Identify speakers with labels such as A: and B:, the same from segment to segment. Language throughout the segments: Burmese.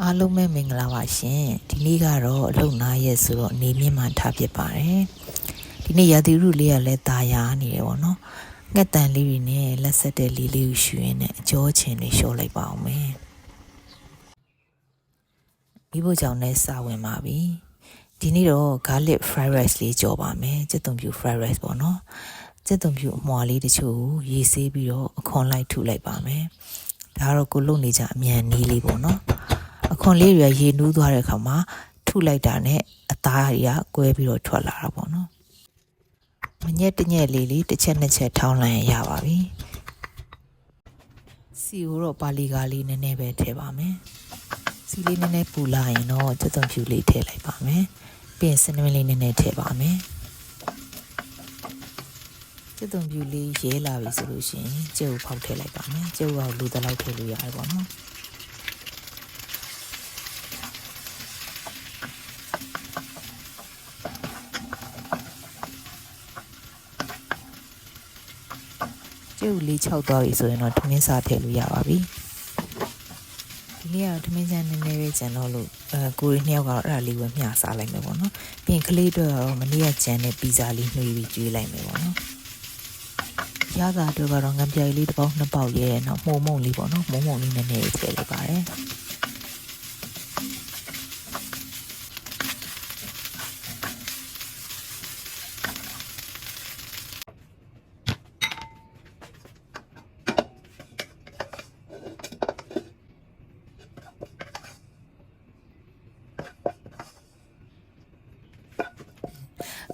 A: အားလုံးပဲမင်္ဂလာပါရှင်ဒီနေ့ကတော့အလုပ်နာရက်ဆိုတော့နေမြင့်မှထားဖြစ်ပါတယ်ဒီနေ့ရာသီဥတုလေးကလည်းตาရနေတယ်ပေါ့နော်ငှက်တန်လေးတွေနဲ့လက်ဆက်တဲ့လေးလေးကိုရှူရင်းနဲ့အကျောချင်တွေလျှော့လိုက်ပါအောင်မယ်ဒီဘုကြောင့်လည်းစဝင်ပါပြီဒီနေ့တော့ garlic fried rice လေးကြော်ပါမယ်စက်သွန်ပြူ fried rice ပေါ့နော်စက်သွန်ပြူအမွာလေးတချို့ကိုရေးဆေးပြီးတော့အခွန်လိုက်ထုလိုက်ပါမယ်ဒါကတော့ကိုလုံနေကြအမြန်နီးလေးပေါ့နော် အခွန်လေးတွေရေနူးသွားတဲ့အခါမှာထုလိုက်တာနဲ့အသားတွေကကွဲပြီးတော့ထွက်လာတာပေါ့နော်မညက်တညက်လေးလေးတစ်ချက်နှစ်ချက်ထောင်းလိုက်ရင်ရပါပြီစီကိုတော့ပါလီကားလေးနည်းနည်းပဲထည့်ပါမယ်စီလေးနည်းနည်းပူလာရင်တော့ကျွတ်သွန်ဖြူလေးထည့်လိုက်ပါမယ်ပြီးရင်စနမင်းလေးနည်းနည်းထည့်ပါမယ်ကျွတ်သွန်ဖြူလေးရဲလာပြီဆိုလို့ရှိရင်ကျုပ်ဖောက်ထည့်လိုက်ပါမယ်ကျုပ်ကလူတလောက်ထည့်လို့ရတယ်ပေါ့နော် ကျုပ်လေး၆သွားပြီဆိုရင်တော့ထမင်းစားထည့်လို့ရပါပြီဒီနေ့ကတော့ထမင်းချမ်းနည်းနည်းပဲကျန်တော့လို့အဲကိုရီနှစ်ယောက်ကတော့အဲ့ဒါလေးပဲမျှစားလိုက်မယ်ပေါ့နော်ပြီးရင်ကလေးတို့ကတော့မနေ့ကကျန်တဲ့ပီဇာလေးနှွေးပြီးကျွေးလိုက်မယ်ပေါ့နော်ရတာတို့ကတော့ငပြိုင်လေးတစ်ပေါက်နှစ်ပေါက်ရဲနောက်မှုံမုံလေးပေါ့နော်မှုံမုံလေးနည်းနည်းထည့်လိုက်ပါတယ်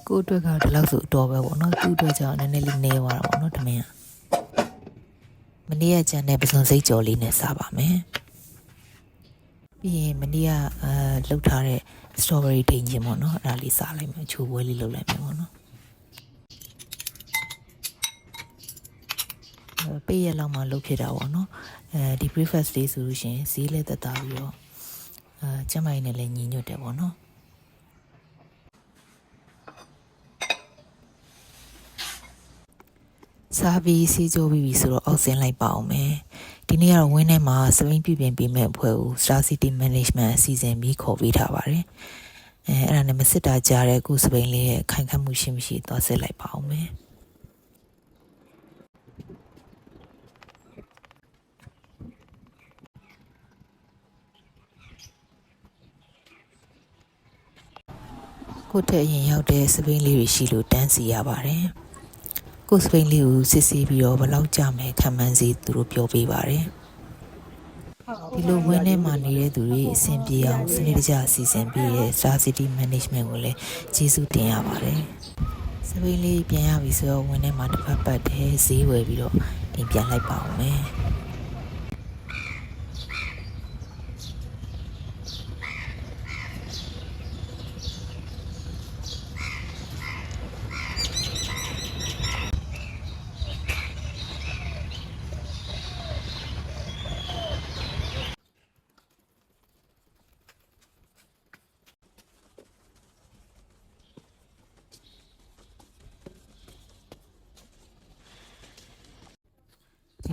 A: ကိုယ့်အတွက်ကတော့ဒီလောက်ဆိုအတော်ပဲပေါ့နော်သူ့အတွက်ကျတော့နည်းနည်းလေးနေသွားတာပေါ့နော်ထမင်းကမနေ့ကကြံတဲ့ပစုံစိတ်ကြော်လေးနဲ့စားပါမယ်ပြီးရင်မနေ့ကအဲလှုပ်ထားတဲ့ strawberry ဒိန်ချင်းပေါ့နော်အဲ့ဒါလေးစားလိုက်မယ်ချိုးပွဲလေးလုပ်လိုက်မယ်ပေါ့နော်အဲပေးရလောက်မှလုပ်ဖြစ်တာပေါ့နော်အဲဒီ breakfast လေးဆိုလို့ရှိရင်ဈေးလည်းသက်သာပြီးတော့အဲကျမကြီးနဲ့လည်းညီညွတ်တယ်ပေါ့နော် စားပြီးစီးကြိုးပြီးပြီဆိုတော့အောက်ဆင်းလိုက်ပါအောင်မယ်ဒီနေ့ကတော့ဝင်းထဲမှာစပိန်ပြပြင်ပေးမဲ့အဖွဲ့ကို Star City Management အစီအစဉ်ပြီးခေါ်ပေးထားပါတယ်အဲအဲ့ဒါနဲ့မစစ်တာကြားတဲ့အခုစပိန်လေးရဲ့ခိုင်ခတ်မှုရှိမရှိသွားစစ်လိုက်ပါအောင်မယ်ကိုယ့်ထက်အရင်ရောက်တဲ့စပိန်လေးတွေရှိလို့တန်းစီရပါတယ် ကိုယ်စပိန်လေးကိုစစ်ဆေးပြီးတော့ဘယ်လောက်ကြမယ်ခံမှန်းစီသူတို့ပြောပေးပါတယ်ဒီလိုဝင်းထဲမှာနေတဲ့သူတွေအဆင်ပြေအောင်စနစ်တကျအစီအစဉ်ပြီးတဲ့ Star City Management ကိုလည်းကျေးဇူးတင်ရပါတယ်စပိန်လေးပြန်ရပြီဆိုတော့ဝင်းထဲမှာတစ်ပတ်ပတ်တည်းဈေးဝယ်ပြီးတော့အိမ်ပြန်လိုက်ပါအောင်မယ်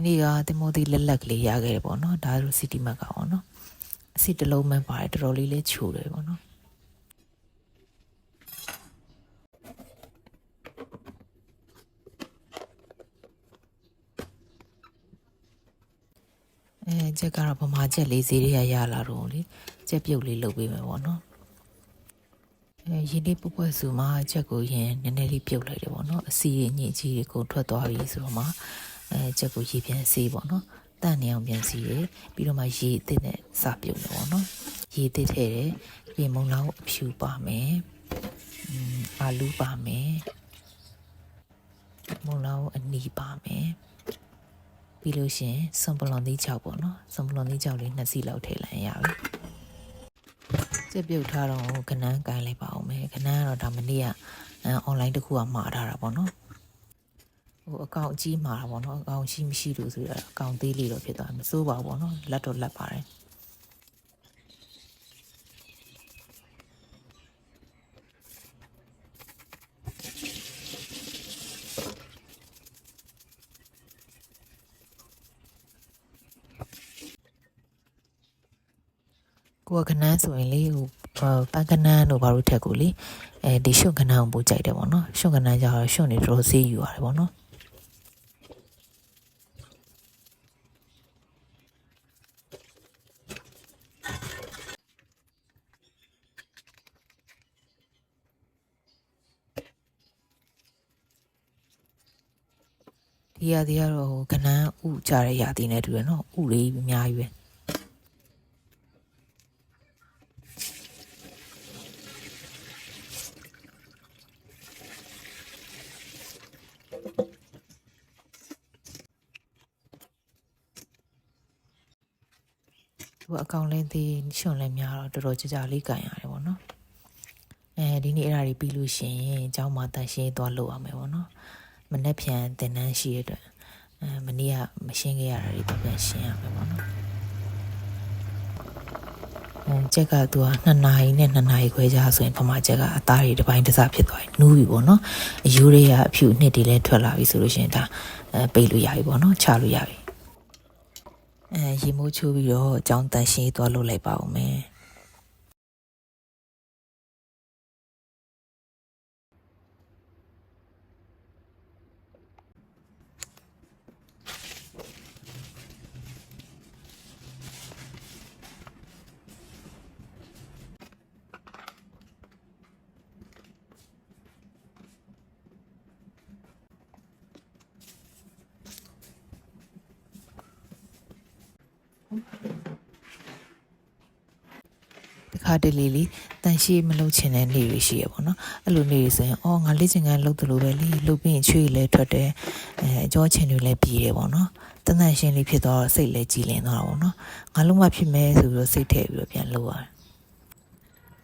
A: နေ့ကတင်မိုသီလက်လက်ကလေးရခဲ့တယ်ပေါ့နော်ဒါတို့စီတီမတ်ကပေါ့နော်အစီတစ်လုံးပဲပါတယ်တော်တော်လေးလေးချိုတယ်ပေါ့နော်အဲချက်ကတော့ဗမာချက်လေးဈေးတွေကရလာတော့လေချက်ပြုတ်လေးလုပ်ပေးမယ်ပေါ့နော်အဲရင်းလေးပပွက်စုမှာချက်ကိုရင်နည်းနည်းလေးပြုတ်လိုက်တယ်ပေါ့နော်အစီအညစ်အကြေးတွေကုန်ထွက်သွားပြီဆိုတော့မှ အဲချက်ကိုရေပြန်စေးပေါ့နော်တန့်နေအောင်ပြန်စီရပြီးတော့မှရေအသစ်နဲ့စပြုတ်တယ်ပေါ့နော်ရေအသစ်ထည့်တယ်ပြင်မုံလောက်အဖြူပါမယ်อืมအာလူးပါမယ်မုံလောက်အနီပါမယ်ပြီးလို့ရှရင်စွန်ပလွန်သီးချောက်ပေါ့နော်စွန်ပလွန်သီးချောက်လေးနှစ်စီးလောက်ထည့်လိုက်ရပြီကျက်ပြုတ်ထားတော့ခဏန်းကိုင်းလိုက်ပါအောင်မယ်ခဏန်းကတော့ဒါမနေ့ကအအွန်လိုင်းတစ်ခုကမှာထားတာပေါ့နော် ဟိုအကောင့်အကြီးမှာတာပေါ့နော်အကောင့်ရှိမရှိလို့ဆိုရအကောင့်သေးလေးတော့ဖြစ်သွားမစိုးပါဘူးပေါ့နော်လက်တော့လက်ပါတယ်ကိုကကနန်းဆိုရင်လေဟိုပန်းကနန်းတို့ဘာလို့ထက်ကိုလေအဲဒီရှုံကနန်းကိုပို့ကြိုက်တယ်ပေါ့နော်ရှုံကနန်းကြတော့ရှုံနေတော်တော်ဆေးယူရတယ်ပေါ့နော် ဒီရာဒီကတော့ဟိုကနန်းဥကြတဲ့ရာသီနဲ့တူတယ်နော်ဥလေးအများကြီးပဲ သူအကောင်လင်းသေးရှွန်လည်းများတော့တော်တော်ကြာကြာလေးကန်ရတယ်ပေါ့နော်အဲဒီနေ့အဲ့ဒါတွေပြီးလို့ရှိရင်အเจ้าမှာတန်ရှင်းသွားလို့ရမယ်ပေါ့နော် မနေ့ပြန်တင်တန်းရှိရတဲ့အဲမနေ့ကမရှင်းခဲ့ရတာတွေတော့ပြန်ရှင်းရမယ်ပေါ့နော်အဲချက်ကသူက2နာရီနဲ့2နာရီခွဲကြာဆိုရင်ပမာချက်ကအသားတွေတစ်ပိုင်းတစ်စဖြစ်သွားပြီနူးပြီပေါ့နော်အယူတွေကအဖြူနှစ်တွေလည်းထွက်လာပြီဆိုလို့ရှိရင်ဒါအဲပိတ်လို့ရပြီပေါ့နော်ချလို့ရပြီအဲရေမိုးချိုးပြီးတော့အကြောင်းတန်ရှင်းသွားလုပ်လိုက်ပါဦးမယ် တခါတလေလေတန်ရှင်းမလုပ်ချင်တဲ့နေ့တွေရှိရပေါ့နော်အဲ့လိုနေ့တွေဆိုရင်အော်ငါလေ့ကျင့်ခန်းလုပ်တယ်လို့ပဲလေလုပ်ပြီးရင်ချွေးလည်းထွက်တယ်အဲအကြောချင်တွေလည်းပြီးတယ်ပေါ့နော်တန်တန်ရှင်းလေးဖြစ်တော့စိတ်လည်းကြည်လင်သွားတာပေါ့နော်ငါလုံးမဖြစ်မဲဆိုပြီးတော့စိတ်ထည့်ပြီးတော့ပြန်လုပ်ရတယ်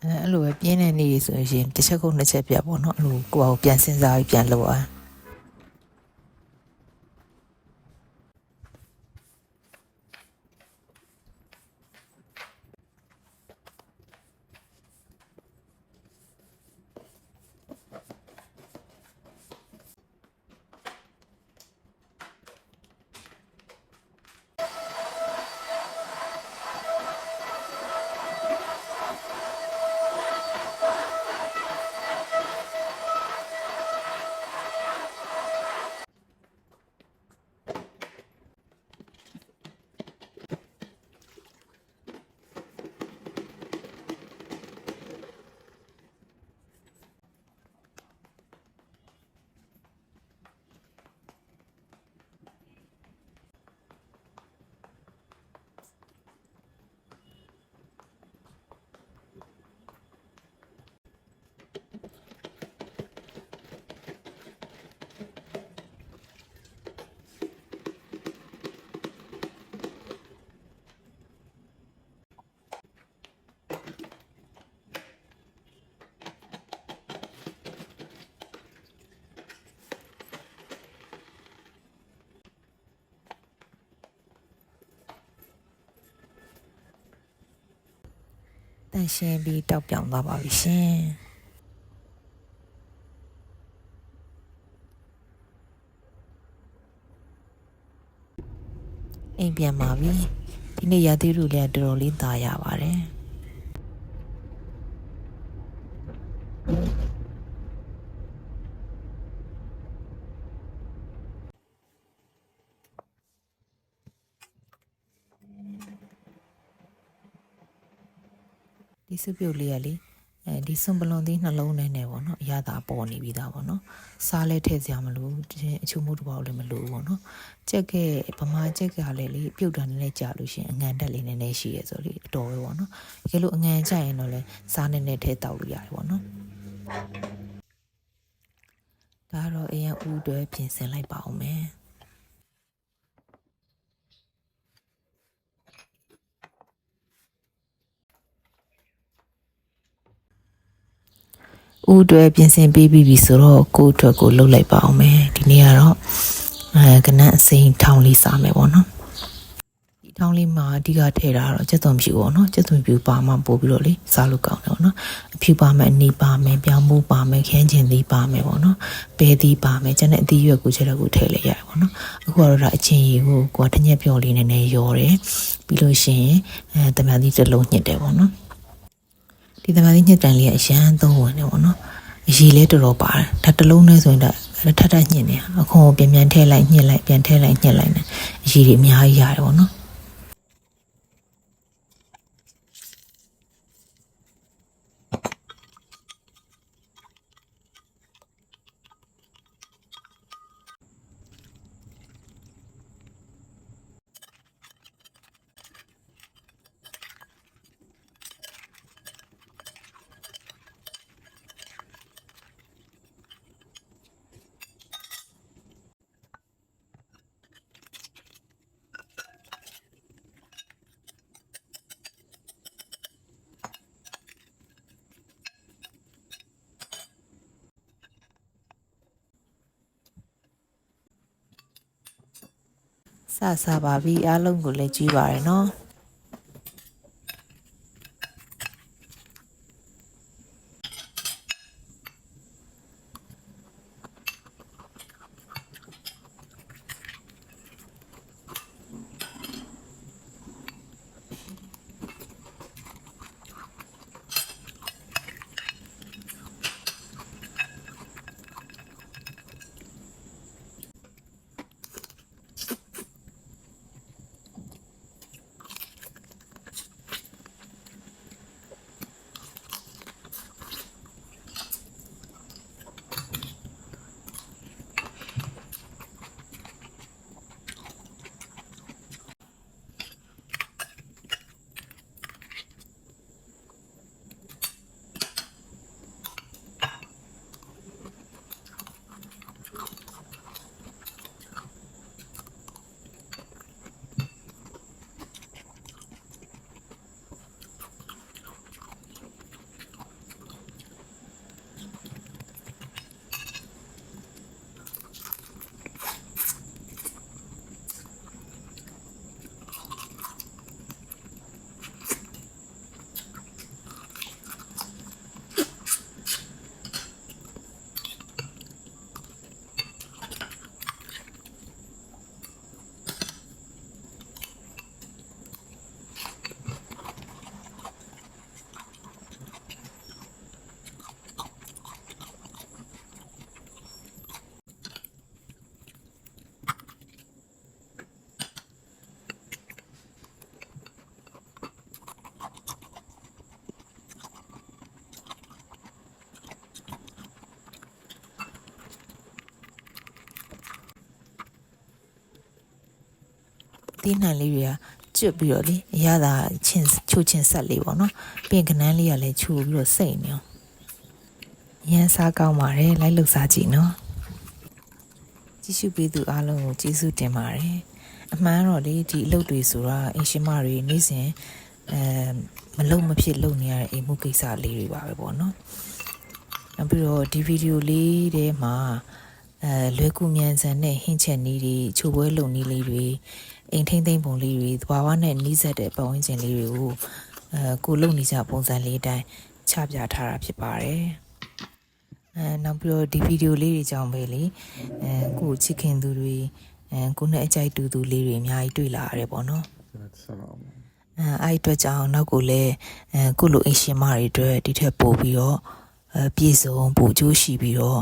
A: အဲအဲ့လိုပဲပြင်းတဲ့နေ့တွေဆိုရင်တစ်ချက်ခုနှစ်ချက်ပြပေါ့နော်အဲ့လိုကိုယ့်အောင်ပြန်စဉ်းစားပြီးပြန်လုပ်ရတယ် တန်ရှင်းပြီးတောက်ပြောင်သွားပါပြီရှင်အိမ်ပြန်ပါပြီဒီနေ့ရသေးလူလည်းတော်တော်လေးตาရပါတယ် ဒီစုပြုတ်လေးကလေအဲဒီစွန်ပလွန်သီးနှလုံးထဲနဲ့ပေါ့နော်အရသာပေါ်နေပြီးသားပေါ့နော်စားလဲထည့်စရာမလိုအချို့မို့တပေါက်လည်းမလိုပေါ့နော်ကြက်ကဲဗမာကြက်ကလည်းလေပြုတ်တာနည်းနည်းကြာလို့ရှိရင်အငံတက်လေးနည်းနည်းရှိရဲဆိုလေအတော်ပဲပေါ့နော်တကယ်လို့အငံကြရင်တော့လေစားနည်းနည်းထည့်တောက်လို့ရတယ်ပေါ့နော်ဒါတော့အရင်ဦးတွေပြင်ဆင်လိုက်ပါအောင်မယ် ဦးတွေပြင်ဆင်ပေးပြီးပြီဆိုတော့ကိုယ့်အတွက်ကိုလှုပ်လိုက်ပါအောင်မယ်ဒီနေ့ကတော့အဲကနန်းအစိမ်းထောင်းလေးစားမယ်ပေါ့နော်ဒီတောင်းလေးမှာအဓိကထည့်တာကတော့ကျက်သွန်ဖြူပေါ့နော်ကျက်သွန်ဖြူပါမှပို့ပြီးတော့လေစားလို့ကောင်းတယ်ပေါ့နော်အဖြူပါမယ်အနီပါမယ်ပြောင်းမိုးပါမယ်ခင်းချင်သီးပါမယ်ပေါ့နော်ပဲသီးပါမယ်ကျန်တဲ့အသီးရွက်ကိုချက်တော့ကိုထည့်လိုက်ရတယ်ပေါ့နော်အခုကတော့ဒါအချင်းရီကိုကိုကတညက်ပြော်လေးနည်းနည်းရောတယ်ပြီးလို့ရှိရင်အဲတမန်သီးတစ်လုံးညှစ်တယ်ပေါ့နော် ဒီတမန်သီးညှစ်တန်လေးကအရန်သုံးဝင်တယ်ပေါ့နော်အရီလေးတော်တော်ပါတယ်ဒါတစ်လုံးနဲ့ဆိုရင်ဒါထထညှစ်နေအခုံပြန်ပြန်ထည့်လိုက်ညှစ်လိုက်ပြန်ထည့်လိုက်ညှစ်လိုက်နေအရီတွေအများကြီးရတယ်ပေါ့နော် စစပါပြီအားလုံးကိုလည်းကြည့်ပါရနော် တီးနှံလေးတွေကကျွတ်ပြီးတော့လေအရသာချင်းချိုချင်းဆက်လေးပေါ့နော်ပြင်ကနန်းလေးကလည်းချိုပြီးတော့စိတ်နေအောင်ရန်စားကောင်းပါတယ်လိုက်လှုပ်စားကြည့်နော်ကြည့်ရှုပေးသူအားလုံးကိုကျေးဇူးတင်ပါတယ်အမှန်တော့လေဒီအလုပ်တွေဆိုတာအင်ရှင်မတွေနေ့စဉ်အဲမလုံမဖြစ်လုပ်နေရတဲ့အိမ်မှုကိစ္စလေးတွေပါပဲပေါ့နော်နောက်ပြီးတော့ဒီဗီဒီယိုလေးထဲမှာအဲလွယ်ကူမြန်ဆန်တဲ့ဟင်းချက်နည်းတွေချိုပွဲလုံနည်းလေးတွေ အိမ်ထိမ့်သိမ့်ပုံလေးတွေသဘာဝနဲ့နှီးစပ်တဲ့ပတ်ဝန်းကျင်လေးတွေကိုအဲကိုလုံနေကြပုံစံလေးအတိုင်းချပြထားတာဖြစ်ပါတယ်အဲနောက်ပြီးတော့ဒီဗီဒီယိုလေးတွေကြောင့်ပဲလေအဲကိုချစ်ခင်သူတွေအဲကိုနဲ့အကြိုက်တူသူလေးတွေအများကြီးတွေ့လာရတယ်ပေါ့နော်
B: Salam.
A: အဲအဲ့အတွက်ကြောင့်နောက်ကိုလည်းအဲကုလိုအင်ရှင်မတွေအတွက်ဒီထက်ပိုပြီးတော့အဲပြည့်စုံပို့ကျိုးရှိပြီးတော့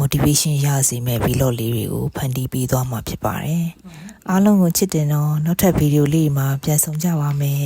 A: motivation ရစေမဲ့ vlog လေးတွေကိုဖန်တီးပေးသွားမှာဖြစ်ပါတယ်အားလုံးကိုချစ်တယ်နော်နောက်ထပ်ဗီဒီယိုလေးမှာပြန်ဆောင်ကြပါမယ်